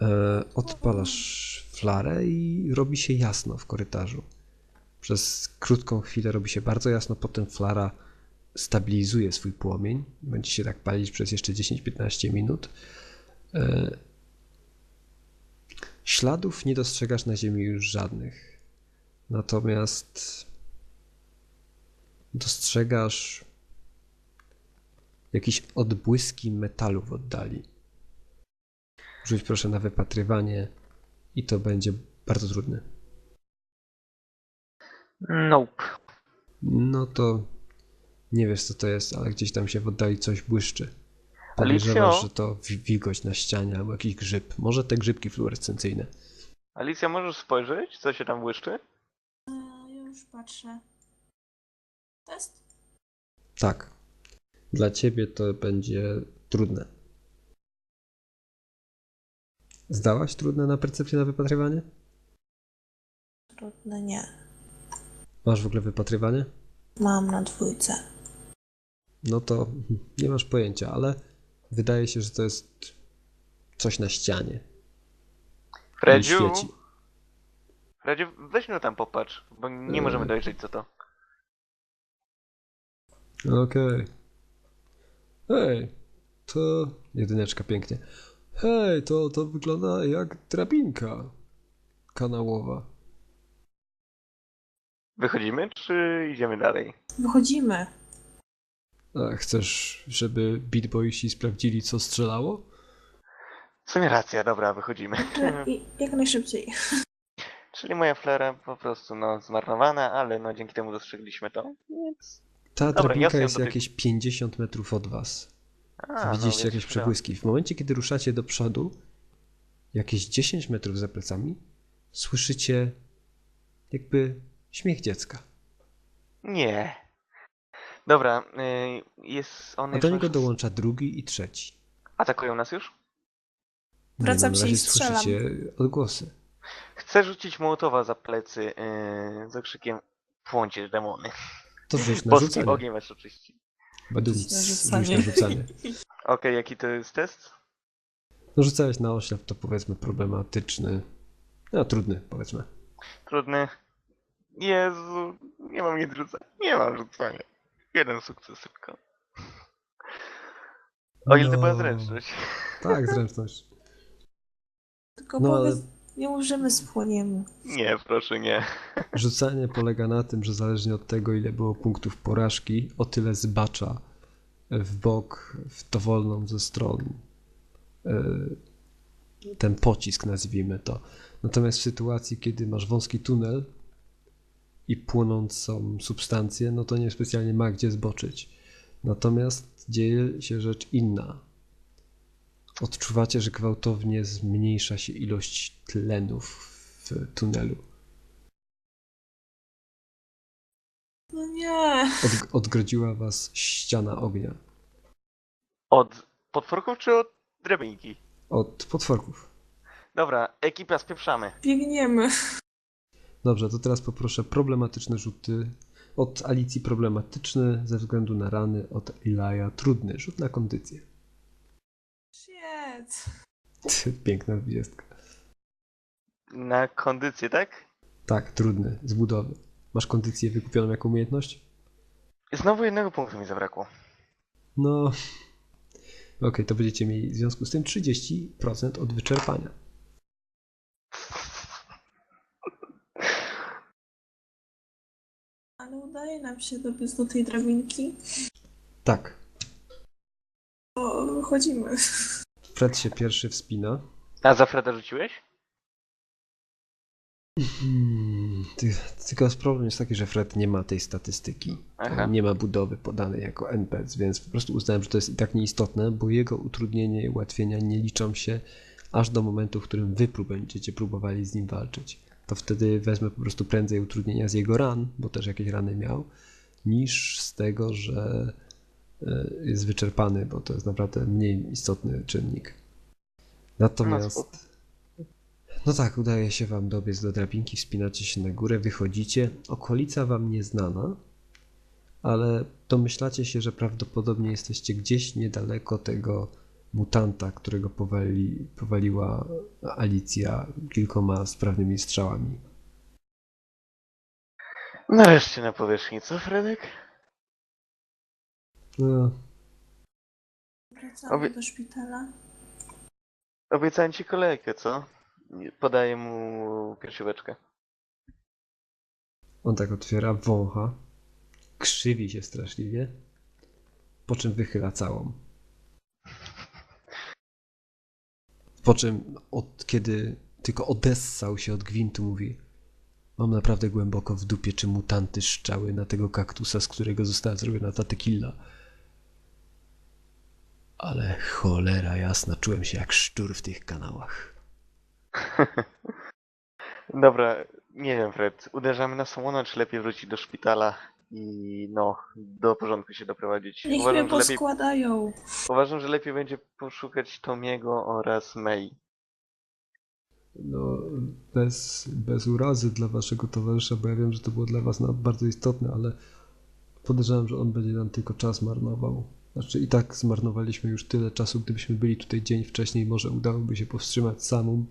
E, odpalasz flarę i robi się jasno w korytarzu. Przez krótką chwilę robi się bardzo jasno, potem flara stabilizuje swój płomień. Będzie się tak palić przez jeszcze 10-15 minut. E, Śladów nie dostrzegasz na ziemi już żadnych. Natomiast dostrzegasz jakieś odbłyski metalu w oddali. Rzuć proszę na wypatrywanie i to będzie bardzo trudne. Nope. No to nie wiesz co to jest, ale gdzieś tam się w oddali coś błyszczy. Alicjo? Podejrzewasz, że to wi- wilgoć na ścianie albo jakiś grzyb. Może te grzybki fluorescencyjne. Alicja, możesz spojrzeć, co się tam błyszczy? E, już patrzę. Test? Tak. Dla ciebie to będzie trudne. Zdałaś trudne na percepcję na wypatrywanie? Trudne nie. Masz w ogóle wypatrywanie? Mam na dwójce. No to nie masz pojęcia, ale wydaje się, że to jest coś na ścianie. Fredziu. Fredziu, weź no tam popatrz, bo nie Eee. możemy dojrzeć co to. Okej. Hej, to jedyneczka pięknie. Hej, to, to wygląda jak drabinka kanałowa. Wychodzimy, czy idziemy dalej? Wychodzimy. A chcesz, żeby Beat Boysi sprawdzili, co strzelało? W sumie racja, dobra, wychodzimy. I jak najszybciej. Czyli moja flera po prostu, no, zmarnowana, ale no, dzięki temu dostrzegliśmy to, więc... Ta Dobra, drabinka jest jakieś 50 metrów od was. A, Widzieliście no, jakieś przebłyski. W momencie, kiedy ruszacie do przodu, jakieś 10 metrów za plecami, słyszycie jakby śmiech dziecka. Nie. Dobra, y, jest on A do niego dołącza drugi i trzeci. Atakują nas już? Nie, Wracam no, na się i strzelam. Słyszycie odgłosy. Chcę rzucić Mołotowa za plecy yy, z okrzykiem Płącisz demony. To rzuć na Boski rzucanie. ogień was oczyści. Będę Na rzuć rzucanie. na rzucanie. Okej, jaki to jest test? No rzucałeś na oślep, to powiedzmy problematyczny. No trudny, powiedzmy. Trudny. Jezu, nie mam nic rzucania. Nie mam rzucania. Jeden sukces tylko. O ile to była No, zręczność. Tak, zręczność. Tylko No, ale- powiedz, nie możemy spłoniemy. Nie, proszę nie. Rzucanie polega na tym, że zależnie od tego, ile było punktów porażki, o tyle zbacza w bok, w dowolną ze stron e, ten pocisk, nazwijmy to. Natomiast w sytuacji, kiedy masz wąski tunel i płonącą substancję, no to nie specjalnie ma gdzie zboczyć. Natomiast dzieje się rzecz inna. Odczuwacie, że gwałtownie zmniejsza się ilość tlenów w tunelu. No nie. Od, odgrodziła was ściana ognia. Od potworków czy od drabinki? Od potworków. Dobra, ekipa spieprzamy. Biegniemy. Dobrze, to teraz poproszę problematyczne rzuty. Od Alicji problematyczny ze względu na rany, od Ilaja trudny. Rzut na kondycję. Shit. Piękna dwudziestka. Na kondycję, tak? Tak, trudny, z budowy. Masz kondycję wykupioną jako umiejętność? Znowu jednego punktu mi zabrakło. No. Okej, to będziecie mieli w związku z tym 30% od wyczerpania. Ale udaje nam się dobiec do tej drabinki. Tak. O, wychodzimy. Fred się pierwszy wspina. A za Freda rzuciłeś? Hmm, ty, tylko problem jest taki, że Fred nie ma tej statystyki. Nie ma budowy podanej jako NPC, więc po prostu uznałem, że to jest i tak nieistotne, bo jego utrudnienie i ułatwienia nie liczą się aż do momentu, w którym wy będziecie próbowali z nim walczyć. To wtedy wezmę po prostu prędzej utrudnienia z jego ran, bo też jakieś rany miał, niż z tego, że jest wyczerpany, bo to jest naprawdę mniej istotny czynnik. Natomiast. No tak, udaje się wam dobiec do drabinki, wspinacie się na górę, wychodzicie. Okolica wam nieznana, ale domyślacie się, że prawdopodobnie jesteście gdzieś niedaleko tego mutanta, którego powali, powaliła Alicja kilkoma sprawnymi strzałami. Nareszcie na powierzchni, co Fredek? No, Wracamy Obie- do szpitala. Obiecałem ci kolejkę, co? Podaję mu piersióweczkę. on tak otwiera, wącha, krzywi się straszliwie, po czym wychyla całą. Po czym, od kiedy tylko odessał się od gwintu, mówi Mam naprawdę głęboko w dupie, czy mutanty szczały na tego kaktusa, z którego została zrobiona ta tequila. Ale cholera jasna, czułem się jak szczur w tych kanałach. Dobra, nie wiem Fred, uderzamy na słonę, czy lepiej wrócić do szpitala i no, do porządku się doprowadzić. Niech mnie Uważam, że lepiej, poskładają. uważam, że lepiej będzie poszukać Tomiego oraz May. No, bez, bez urazy dla waszego towarzysza, bo ja wiem, że to było dla was bardzo istotne, ale podejrzewam, że on będzie nam tylko czas marnował. Znaczy i tak zmarnowaliśmy już tyle czasu, gdybyśmy byli tutaj dzień wcześniej, może udałoby się powstrzymać samą,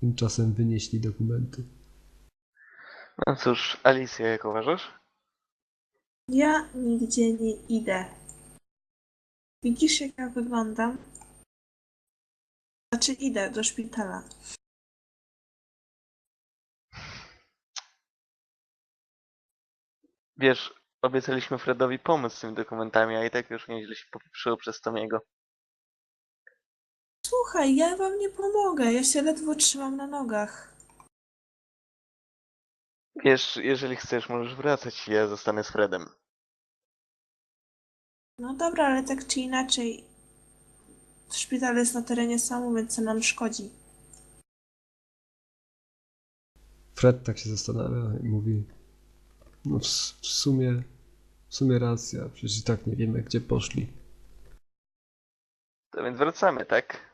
tymczasem wynieśli dokumenty. No cóż, Alicja, jak uważasz? Ja nigdzie nie idę. Widzisz, jak ja wyglądam? Znaczy, idę do szpitala. Wiesz, obiecaliśmy Fredowi pomóc z tymi dokumentami, a i tak już nieźle się popieprzyło przez Tomiego. Słuchaj, ja wam nie pomogę. Ja się ledwo trzymam na nogach. Wiesz, jeżeli chcesz, możesz wracać, ja zostanę z Fredem. No dobra, ale tak czy inaczej. Szpital jest na terenie samu, więc co nam szkodzi? Fred tak się zastanawia i mówi, no w, w sumie, w sumie racja, przecież i tak nie wiemy, gdzie poszli. To więc wracamy, tak?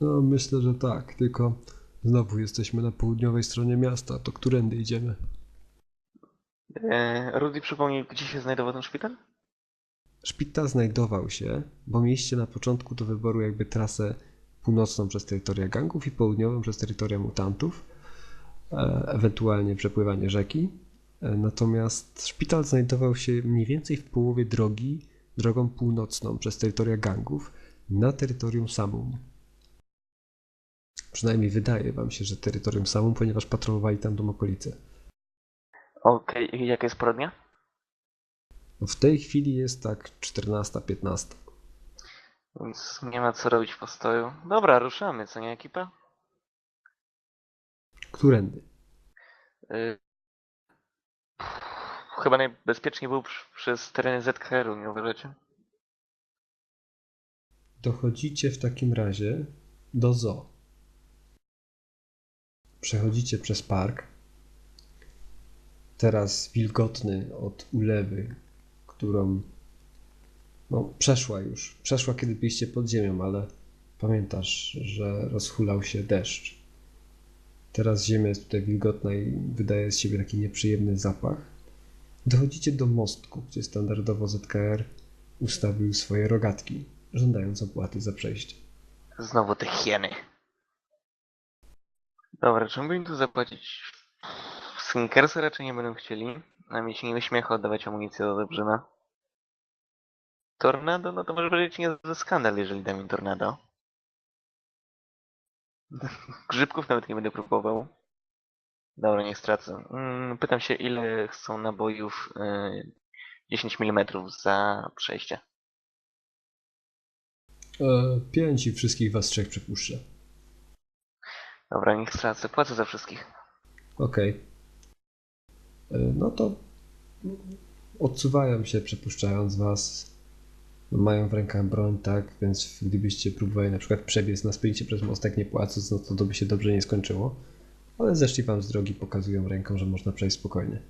No, myślę, że tak, tylko znowu jesteśmy na południowej stronie miasta, to którędy idziemy? E, Rudy przypomnij, gdzie się znajdował ten szpital? Szpital znajdował się, bo mieliście na początku do wyboru jakby trasę północną przez terytoria gangów i południową przez terytoria mutantów, ewentualnie przepływanie rzeki. E, Natomiast szpital znajdował się mniej więcej w połowie drogi, drogą północną przez terytoria gangów na terytorium Samum. Przynajmniej wydaje wam się, że terytorium Samum, ponieważ patrolowali tam tą okolicę. Okej, i jaka jest pora dnia? No w tej chwili jest tak 14-15. Więc nie ma co robić w postoju. Dobra, ruszamy, co nie ekipa? Którędy? Y, Chyba najbezpieczniej był przez tereny ZKR-u, nie uważacie? Dochodzicie w takim razie do zoo. Przechodzicie przez park. Teraz wilgotny od ulewy, którą no, przeszła już. Przeszła, kiedy byliście pod ziemią, ale pamiętasz, że rozhulał się deszcz. Teraz ziemia jest tutaj wilgotna i wydaje z siebie taki nieprzyjemny zapach. Dochodzicie do mostku, gdzie standardowo ZKR ustawił swoje rogatki, żądając opłaty za przejście. Znowu te hieny. Dobra, czemu by im tu zapłacić? Skinkersy raczej nie będą chcieli. A mi się nie uśmiecha oddawać amunicję do Dobrzyna. Tornado? No to może być niezły skandal, jeżeli dam im tornado. Grzybków nawet nie będę próbował. Dobra, nie stracę. Mm, Pytam się, ile chcą nabojów y, 10 mm za przejście. E, pięć i wszystkich was trzech przepuszczę. Dobra, niech stracę. Płacę za wszystkich. Okej. E, No to odsuwają się, przepuszczając was. Mają w rękach broń, tak, więc gdybyście próbowali na przykład przebiec na sprincie przez mostek nie płacąc, no to to by się dobrze nie skończyło. Ale zeszli wam z drogi, pokazują ręką, że można przejść spokojnie.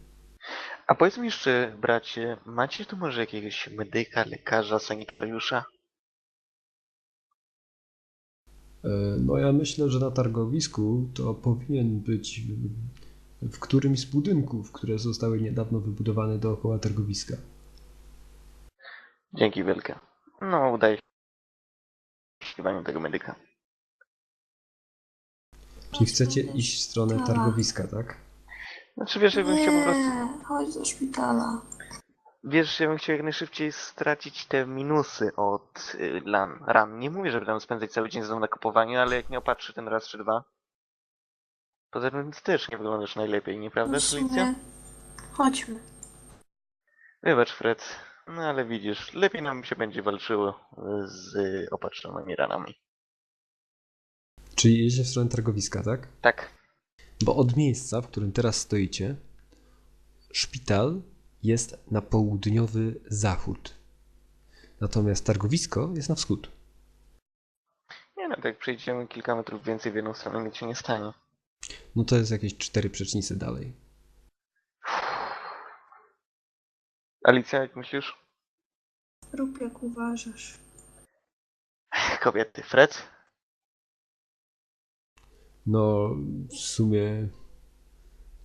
A powiedz mi jeszcze, bracie, macie tu może jakiegoś medyka, lekarza, sanitariusza? E, No ja myślę, że na targowisku to powinien być w, w którymś z budynków, które zostały niedawno wybudowane dookoła targowiska. Dzięki wielkie. No, udaje się poszukiwaniu tego medyka. Czyli chcecie iść w stronę Tak. targowiska, tak? Znaczy wiesz, ja bym chciał po prostu... Nie, chodź do szpitala. Wiesz, ja bym chciał jak najszybciej stracić te minusy od y, lan, ran. Nie mówię, żeby tam spędzać cały dzień znowu na kupowaniu, ale jak nie opatrzy ten raz czy dwa. Poza tym ty też nie wyglądasz najlepiej, nieprawda, No w Felicja? Chodźmy. Wybacz, Fred. No ale widzisz, lepiej nam się będzie walczyło z y, opatrzonymi ranami. Czyli jedziecie w stronę targowiska, tak? Tak. Bo od miejsca, w którym teraz stoicie, szpital jest na południowy zachód. Natomiast targowisko jest na wschód. Nie no, tak jak przejdziemy kilka metrów więcej w jedną stronę, nic się nie stanie. No to jest jakieś cztery przecznice dalej. Alicja, jak myślisz? Rób jak uważasz. Kobiety, Fred? No, w sumie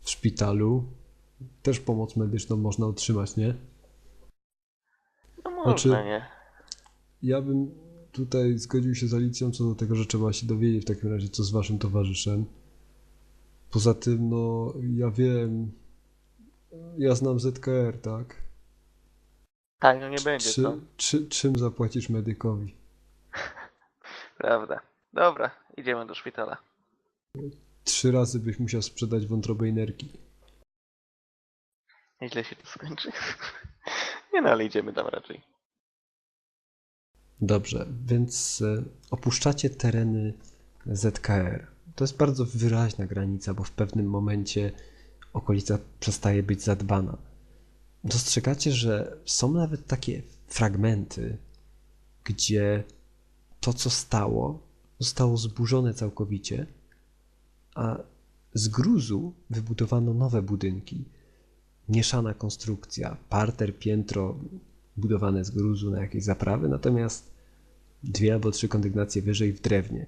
w szpitalu też pomoc medyczną można otrzymać, nie? No można, Znaczy- nie? Ja bym tutaj zgodził się z Alicją co do tego, że trzeba się dowiedzieć w takim razie, co z waszym towarzyszem. Poza tym, no, ja wiem, ja znam ZKR, tak? Tak, no nie będzie, Czy, czy, czym zapłacisz medykowi? Prawda. Dobra, idziemy do szpitala. Trzy razy byś musiał sprzedać wątrobę energii. Nieźle się to skończy. nie no, ale idziemy tam raczej. Dobrze, więc e, opuszczacie tereny ZKR. To jest bardzo wyraźna granica, bo w pewnym momencie okolica przestaje być zadbana. Dostrzegacie, że są nawet takie fragmenty, gdzie to, co stało, zostało zburzone całkowicie, a z gruzu wybudowano nowe budynki. Mieszana konstrukcja, parter, piętro budowane z gruzu na jakieś zaprawy, natomiast dwie albo trzy kondygnacje wyżej w drewnie.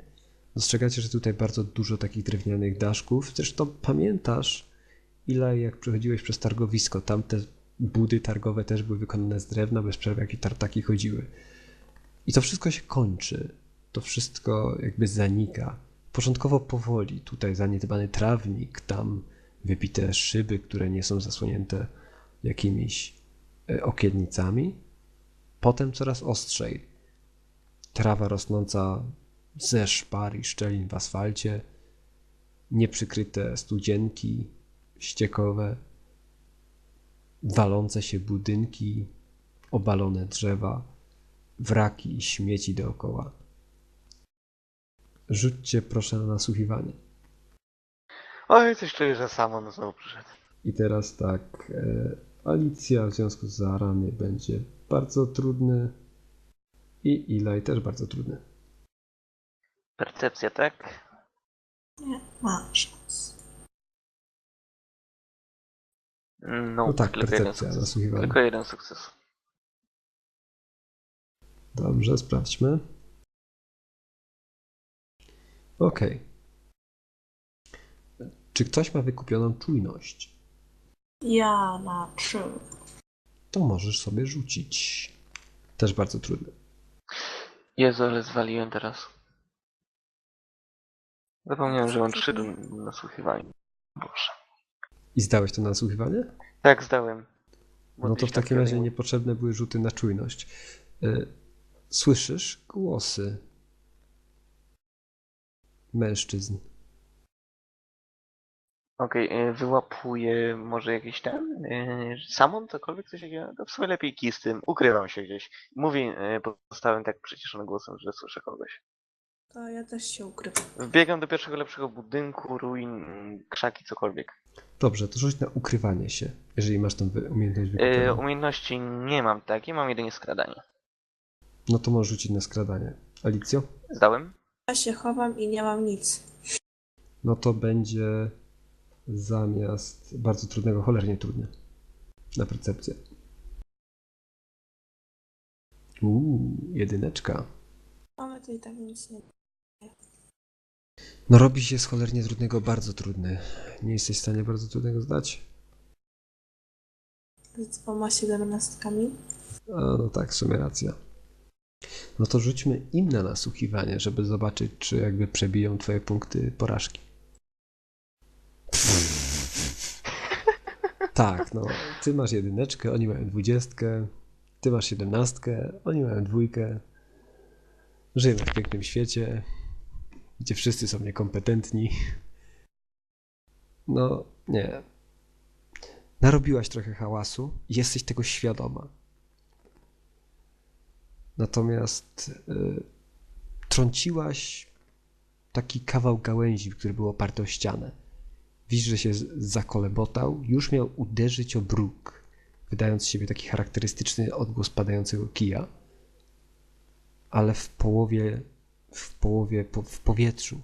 Dostrzegacie, że tutaj bardzo dużo takich drewnianych daszków. Zresztą pamiętasz, ile jak przechodziłeś przez targowisko, tam te budy targowe też były wykonane z drewna, bez przerwy jak i tartaki chodziły. I to wszystko się kończy. To wszystko jakby zanika. Początkowo powoli. Tutaj zaniedbany trawnik, tam wypite szyby, które nie są zasłonięte jakimiś e, okiennicami. Potem coraz ostrzej. Trawa rosnąca ze szpar i szczelin w asfalcie, nieprzykryte studzienki ściekowe, walące się budynki, obalone drzewa, wraki i śmieci dookoła. Rzućcie proszę na nasłuchiwanie. Oj, coś czuję, że Samon znowu przyszedł. I teraz tak, e, Alicja w związku z zarany będzie bardzo trudny i Ilaj też bardzo trudny. Percepcja, tak? Nie, mam szans. No, No tak, tylko jeden percepcja, sukces. nasłuchiwanie. Tylko jeden sukces. Dobrze, sprawdźmy. Okej. Czy ktoś ma wykupioną czujność? Ja na trzy. To możesz sobie rzucić. Też bardzo trudne. Jezu, ale zwaliłem teraz. Zapomniałem, że mam trzy do nasłuchiwania. Boże. I zdałeś to na nasłuchiwanie? Tak, zdałem. Bo No to w takim razie niepotrzebne były rzuty na czujność. Y, Słyszysz głosy mężczyzn. Okej, y, wyłapuję może jakiś ten yy, samon, cokolwiek coś takiego. To w sumie lepiej kij z tym. Ukrywam się gdzieś. Mówi yy, pozostałym tak przyciszonym głosem, że słyszę kogoś. To ja też się ukrywam. Wbiegam do pierwszego lepszego budynku, ruin, krzaki, cokolwiek. Dobrze, to rzuć na ukrywanie się, jeżeli masz tą wy- umiejętność Yy, wykupioną. umiejętności nie mam takiej, mam jedynie skradanie. No to możesz rzucić na skradanie. Alicjo? Zdałem? Ja się chowam i nie mam nic. No to będzie zamiast bardzo trudnego, cholernie trudne. Na percepcję. Uuu, jedyneczka. Mamy to i tak nic nie. No robi się z cholernie trudnego bardzo trudny. Nie jesteś w stanie bardzo trudnego zdać? Z dwoma siedemnastkami. A, no tak, w sumie racja. No to rzućmy im na nasłuchiwanie, żeby zobaczyć, czy jakby przebiją twoje punkty porażki. Tak, no. Ty masz jedyneczkę, oni mają dwudziestkę, ty masz siedemnastkę, oni mają dwójkę. Żyjemy w pięknym świecie, gdzie wszyscy są niekompetentni. No, nie. Narobiłaś trochę hałasu jesteś tego świadoma. Natomiast y, trąciłaś taki kawał gałęzi, który był oparty o ścianę. Widzisz, że się zakolebotał, już miał uderzyć o bruk, wydając z siebie taki charakterystyczny odgłos padającego kija, ale w połowie, w połowie, po, w powietrzu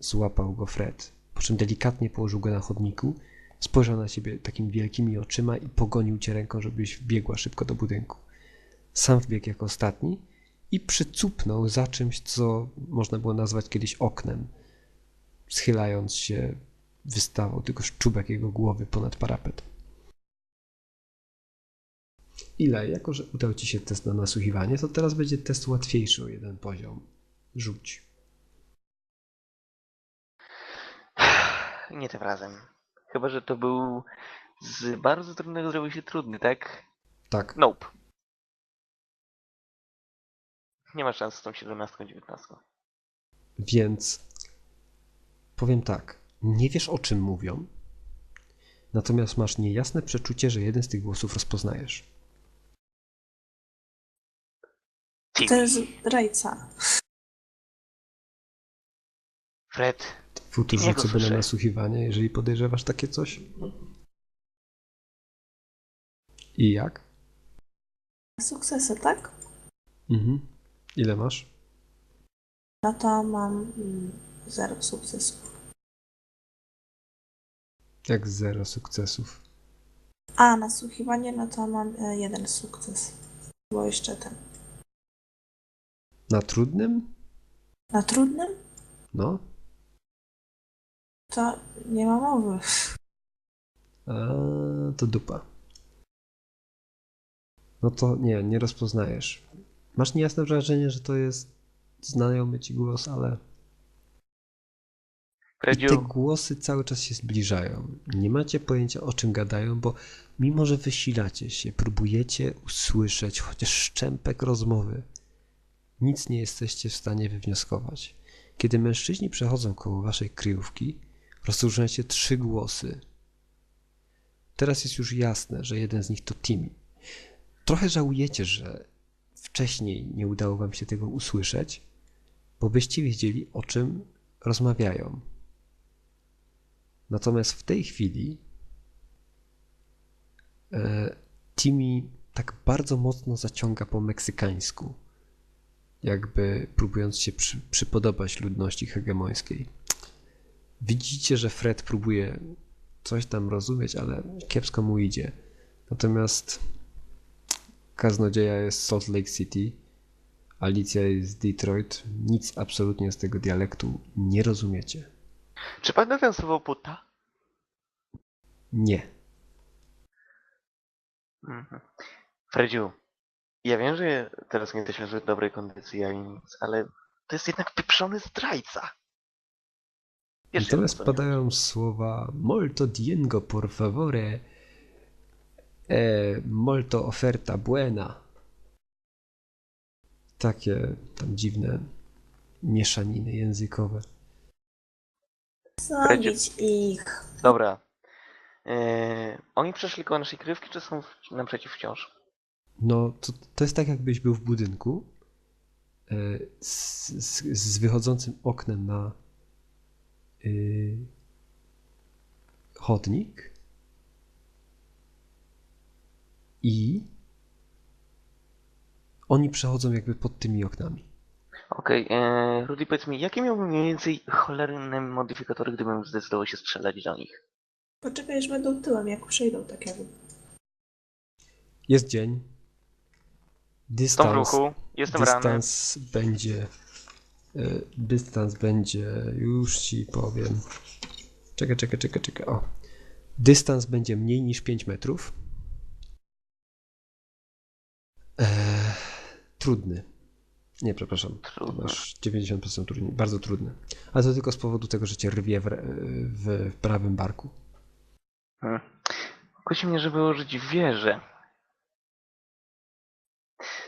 złapał go Fred, po czym delikatnie położył go na chodniku, spojrzał na ciebie takimi wielkimi oczyma i pogonił cię ręką, żebyś wbiegła szybko do budynku. Sam wbiegł jako ostatni i przycupnął za czymś, co można było nazwać kiedyś oknem. Schylając się, wystawał tylko szczubek jego głowy ponad parapet. Ile? Jako, że udał ci się test na nasłuchiwanie, to teraz będzie test łatwiejszy o jeden poziom. Rzuć. Nie tym razem. Chyba, że to był z bardzo trudnego zrobił się trudny, tak? Tak. Nope. Nie ma szans z tą 17, 19. Więc powiem tak. Nie wiesz o czym mówią, natomiast masz niejasne przeczucie, że jeden z tych głosów rozpoznajesz. To jest zdrajca. Fred, Futur Nie rzuć go sobie na słyszę. nasłuchiwanie, jeżeli podejrzewasz takie coś. I jak? Sukcesy, tak? Mhm. Ile masz? No to mam mm, zero sukcesów. Jak zero sukcesów. A, nasłuchiwanie, no to mam e, jeden sukces. Było jeszcze ten. Na trudnym? Na trudnym? No. To nie ma mowy. A, to dupa. No to nie, nie rozpoznajesz. Masz niejasne wrażenie, że to jest znajomy ci głos, ale i te głosy cały czas się zbliżają. Nie macie pojęcia o czym gadają, bo mimo, że wysilacie się, próbujecie usłyszeć chociaż szczępek rozmowy, nic nie jesteście w stanie wywnioskować. Kiedy mężczyźni przechodzą koło waszej kryjówki, rozróżniacie trzy głosy. Teraz jest już jasne, że jeden z nich to Timmy. Trochę żałujecie, że wcześniej nie udało wam się tego usłyszeć, bo byście wiedzieli, o czym rozmawiają. Natomiast w tej chwili e, Timmy tak bardzo mocno zaciąga po meksykańsku, jakby próbując się przy, przypodobać ludności hegemońskiej. Widzicie, że Fred próbuje coś tam rozumieć, ale kiepsko mu idzie. Natomiast kaznodzieja jest z Salt Lake City, Alicja jest z Detroit. Nic absolutnie z tego dialektu nie rozumiecie. czy pan nawiązywał buta? Nie. Mhm. Fredziu, ja wiem, że teraz nie jesteśmy w dobrej kondycji, ale to jest jednak pieprzony zdrajca. Wiesz, Natomiast padają słowa molto diengo por favore, e, molto oferta buena. Takie tam dziwne mieszaniny językowe. Zabić ich. Dobra. Eee, oni przeszli koło naszej krywki, czy są w, naprzeciw wciąż? No, to, to jest tak, jakbyś był w budynku e, z, z, z wychodzącym oknem na y, chodnik i oni przechodzą jakby pod tymi oknami. Okej, okay, Rudy, powiedz mi, jakie miałbym mniej więcej cholerne modyfikatory, gdybym zdecydował się strzelać do nich? Poczekaj, aż będą tyłem, jak przejdą tak jakby. Jest dzień. Są w Dystans, ruchu, jestem dystans będzie. Y, Dystans będzie. Już ci powiem. Czekaj, czekaj, czekaj, czekaj. O. Dystans będzie mniej niż 5 metrów. Eee, trudny. Nie, przepraszam. To Trudne. masz 90% trudniej. Bardzo trudne. Ale to tylko z powodu tego, że cię rwie w, w prawym barku. Hmm. Kusi mnie, żeby użyć wieżę.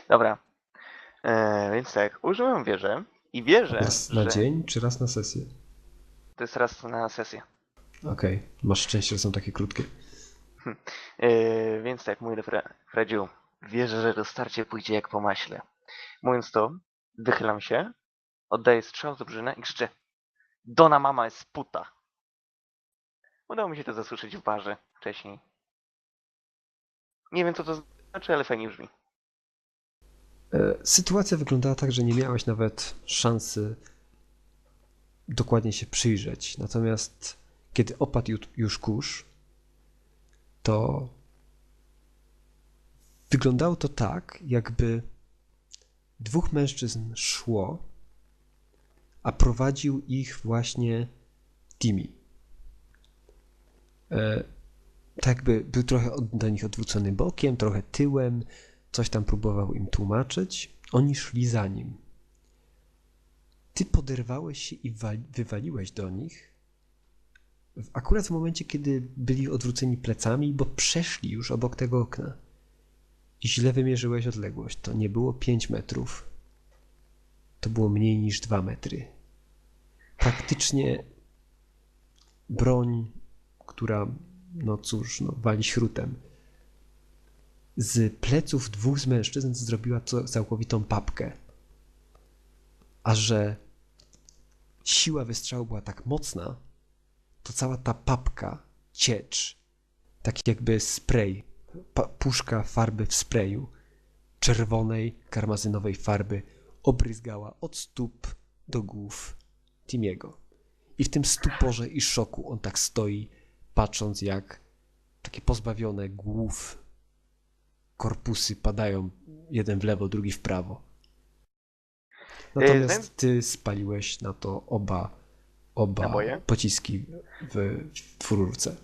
Dobra. E, więc tak, użyłem wieżę i wierzę, Raz na że dzień, czy raz na sesję? to jest raz na sesję. Okej. Masz szczęście, że są takie krótkie. E, więc tak, mój Fre Fredziu, wierzę, że to starcie pójdzie jak po maśle. Mówiąc to, wychylam się, oddaję strzał z obrzyna i krzyczę Dona mama jest puta. Udało mi się to zasłyszeć w barze wcześniej. Nie wiem co to znaczy, ale fajnie brzmi. E, Sytuacja wyglądała tak, że nie miałeś nawet szansy dokładnie się przyjrzeć. Natomiast kiedy opadł ju- już kurz, to wyglądało to tak, jakby dwóch mężczyzn szło, a prowadził ich właśnie Timmy. E, tak jakby był trochę do nich odwrócony bokiem, trochę tyłem, coś tam próbował im tłumaczyć. Oni szli za nim. Ty poderwałeś się i wali, wywaliłeś do nich. Akurat w momencie, kiedy byli odwróceni plecami, bo przeszli już obok tego okna. Źle wymierzyłeś odległość. To nie było 5 metrów. To było mniej niż 2 metry. Praktycznie broń, która, no cóż, no, wali śrutem z pleców dwóch z mężczyzn zrobiła całkowitą papkę. A że siła wystrzału była tak mocna, to cała ta papka, ciecz, tak jakby spray, puszka farby w sprayu, czerwonej, karmazynowej farby, obryzgała od stóp do głów Timiego. I w tym stuporze i szoku on tak stoi, patrząc jak takie pozbawione głów korpusy padają jeden w lewo, drugi w prawo. Natomiast ty spaliłeś na to oba, oba pociski w, w rurce.